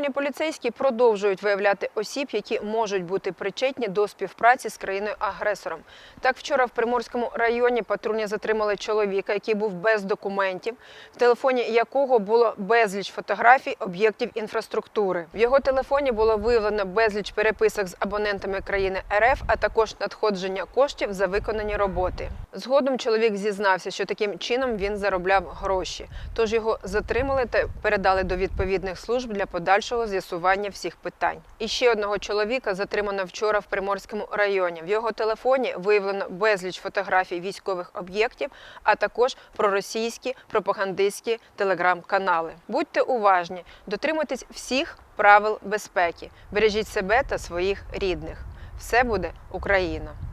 поліцейські продовжують виявляти осіб, які можуть бути причетні до співпраці з країною-агресором. Так, вчора в Приморському районі патрульні затримали чоловіка, який був без документів, в телефоні якого було безліч фотографій об'єктів інфраструктури. В його телефоні було виявлено безліч переписок з абонентами країни РФ, а також надходження коштів за виконані роботи. Згодом чоловік зізнався, що таким чином він заробляв гроші. Тож його затримали та передали до відповідних служб для подальшого з'ясування всіх питань. І ще одного чоловіка затримано вчора в Приморському районі. В його телефоні виявлено безліч фотографій військових об'єктів, а також проросійські пропагандистські телеграм-канали. Будьте уважні, дотримуйтесь всіх правил безпеки, бережіть себе та своїх рідних. Все буде Україна!